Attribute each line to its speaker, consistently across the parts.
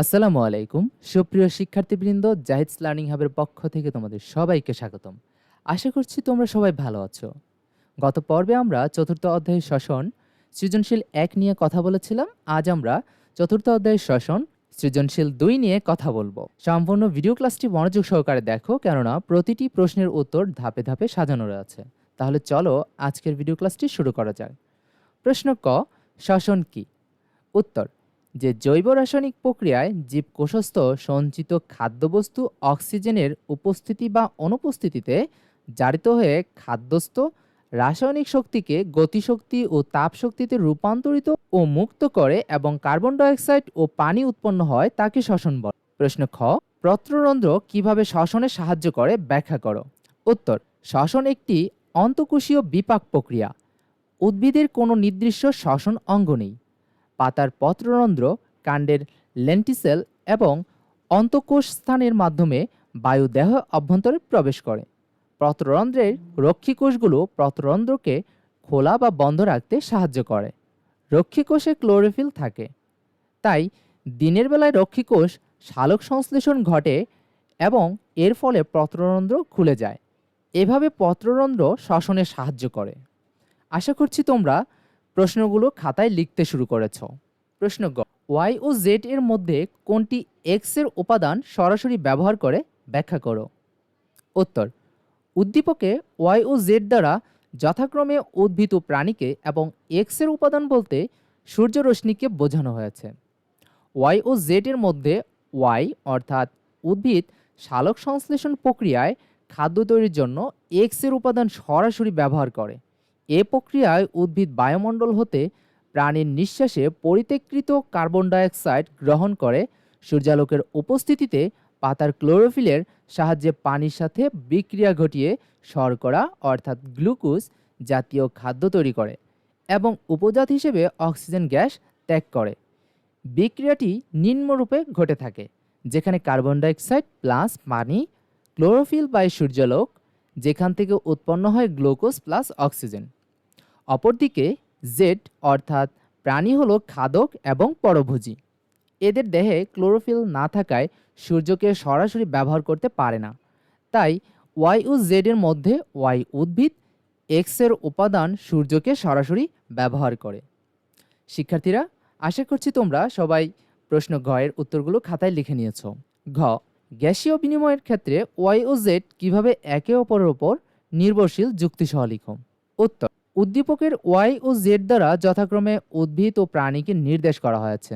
Speaker 1: আসসালামু আলাইকুম। সুপ্রিয় শিক্ষার্থীবৃন্দ, জাহিদস লার্নিং হাবের পক্ষ থেকে তোমাদের সবাইকে স্বাগতম। আশা করছি তোমরা সবাই ভালো আছো। গত পর্বে আমরা চতুর্থ অধ্যায়ের শ্বসন, সৃজনশীল এক নিয়ে কথা বলেছিলাম। আজ আমরা চতুর্থ অধ্যায়ের শ্বসন, সৃজনশীল দুই নিয়ে কথা বলব। সম্পূর্ণ ভিডিও ক্লাসটি মনোযোগ সহকারে দেখো, কেননা প্রতিটি প্রশ্নের উত্তর ধাপে ধাপে সাজানো রয়েছে। তাহলে চলো আজকের ভিডিও ক্লাসটি শুরু করা যাক। প্রশ্ন ক, শ্বসন কি? উত্তর যে জৈব রাসায়নিক প্রক্রিয়ায় জীবকোষস্থ সঞ্চিত খাদ্যবস্তু অক্সিজেনের উপস্থিতি বা অনুপস্থিতিতে জারিত হয়ে খাদ্যস্থ রাসায়নিক শক্তিকে গতিশক্তি ও তাপশক্তিতে রূপান্তরিত ও মুক্ত করে এবং কার্বন ডাইঅক্সাইড ও পানি উৎপন্ন হয় তাকে শ্বসন বলে। প্রশ্ন খ পত্ররন্ধ্র কীভাবে শ্বসনে সাহায্য করে ব্যাখ্যা করো। উত্তর, শ্বসন একটি অন্তকোষীয় বিপাক প্রক্রিয়া। উদ্ভিদের কোনো নির্দিষ্ট শ্বসন অঙ্গ নেই। পাতার পত্ররন্ধ্র, কাণ্ডের লেন্টিসেল এবং অন্তঃকোষ স্থানের মাধ্যমে বায়ু দেহ অভ্যন্তরে প্রবেশ করে। পত্ররন্ধ্রের রক্ষী কোষগুলো পত্ররন্ধ্রকে খোলা বা বন্ধ রাখতে সাহায্য করে। রক্ষী কোষে ক্লোরোফিল থাকে। তাই দিনের বেলায় রক্ষী কোষ সালোক সংশ্লেষণ ঘটে এবং এর ফলে পত্ররন্ধ্র খুলে যায়। এভাবে পত্ররন্ধ্র শ্বসনে সাহায্য করে। আশা করছি তোমরা প্রশ্নগুলো খাতায় লিখতে শুরু করেছ। প্রশ্ন গ, ওয়াই ও জেড এর মধ্যে কোনটি এক্সের উপাদান সরাসরি ব্যবহার করে? ব্যাখ্যা করো। উত্তর, উদ্দীপকে ওয়াই ও জেড দ্বারা যথাক্রমে উদ্ভিদ প্রাণীকে এবং এক্সের উপাদান বলতে সূর্যরশ্মিকে বোঝানো হয়েছে। ওয়াই ও জেড এর মধ্যে ওয়াই অর্থাৎ উদ্ভিদ সালোক সংশ্লেষণ প্রক্রিয়ায় খাদ্য তৈরির জন্য এক্সের উপাদান সরাসরি ব্যবহার করে। এ প্রক্রিয়ায় উদ্ভিদ বায়ুমণ্ডল হতে প্রাণীর নিঃশ্বাসে পরিত্যকৃত কার্বন ডাইঅক্সাইড গ্রহণ করে। সূর্যালোকের উপস্থিতিতে পাতার ক্লোরোফিলের সাহায্যে পানির সাথে বিক্রিয়া ঘটিয়ে শর্করা অর্থাৎ গ্লুকোজ, জাতীয় খাদ্য তৈরি করে এবং উপজাত হিসেবে অক্সিজেন গ্যাস ত্যাগ করে। বিক্রিয়াটি নিম্নরূপে ঘটে থাকে, যেখানে কার্বন ডাইঅক্সাইড প্লাস পানি, ক্লোরোফিল বাই সূর্যালোক, যেখান থেকে উৎপন্ন হয় গ্লুকোজ প্লাস অক্সিজেন। অপরদিকে জেড অর্থাৎ প্রাণী হলো খাদক এবং পরভোজী। এদের দেহে ক্লোরোফিল না থাকায় সূর্যকে সরাসরি ব্যবহার করতে পারে না। তাই ওয়াই ও জেড এর মধ্যে ওয়াই উদ্ভিদ এক্সের উপাদান সূর্যকে সরাসরি ব্যবহার করে। শিক্ষার্থীরা, আশা করছি তোমরা সবাই প্রশ্ন ঘ এর উত্তরগুলো খাতায় লিখে নিয়েছ। ঘ, গ্যাসীয় বিনিময়ের ক্ষেত্রে ওয়াই ও জেড কীভাবে একে অপরের ওপর নির্ভরশীল যুক্তিসহ লিখো? উত্তর উদ্দীপকের ওয়াই ও জেড দ্বারা যথাক্রমে উদ্ভিদ ও প্রাণীকে নির্দেশ করা হয়েছে।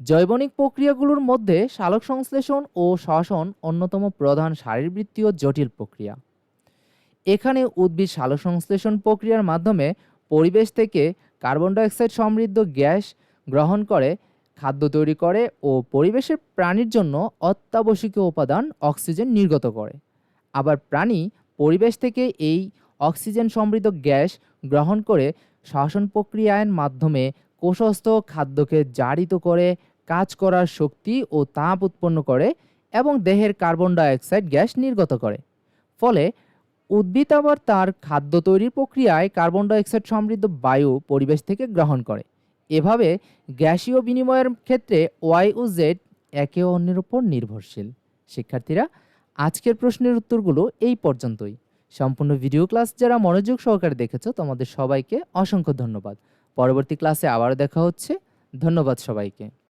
Speaker 1: জৈবনিক প্রক্রিয়াগুলোর মধ্যে সালোক সংশ্লেষণ ও শ্বসন অন্যতম প্রধান শারীরবৃত্তীয় জটিল প্রক্রিয়া। এখানে উদ্ভিদ সালোক সংশ্লেষণ প্রক্রিয়ার মাধ্যমে পরিবেশ থেকে কার্বন ডাইঅক্সাইড সমৃদ্ধ গ্যাস গ্রহণ করে, খাদ্য তৈরি করে ও পরিবেশের প্রাণীর জন্য অত্যাবশ্যকীয় উপাদান অক্সিজেন নির্গত করে। আবার প্রাণী পরিবেশ থেকে এই অক্সিজেন সমৃদ্ধ গ্যাস গ্রহণ করে শ্বসন প্রক্রিয়ার মাধ্যমে কোষস্থ খাদ্যকে জারিত করে কাজ করার শক্তি ও তাপ উৎপন্ন করে এবং দেহের কার্বন ডাইঅক্সাইড গ্যাস নির্গত করে। ফলে উদ্ভিদ আবার তার খাদ্য তৈরির প্রক্রিয়ায় কার্বন ডাইঅক্সাইড সমৃদ্ধ বায়ু পরিবেশ থেকে গ্রহণ করে। এভাবে গ্যাসীয় বিনিময়ের ক্ষেত্রে ওয়াই ও জেড একে অন্যের উপর নির্ভরশীল। শিক্ষার্থীরা, আজকের প্রশ্নের উত্তরগুলো এই পর্যন্তই। সম্পূর্ণ ভিডিও ক্লাস যারা মনোযোগ সহকারে দেখেছ, তোমাদের সবাইকে অসংখ্য ধন্যবাদ। পরবর্তী ক্লাসে আবারও দেখা হচ্ছে। ধন্যবাদ সবাইকে।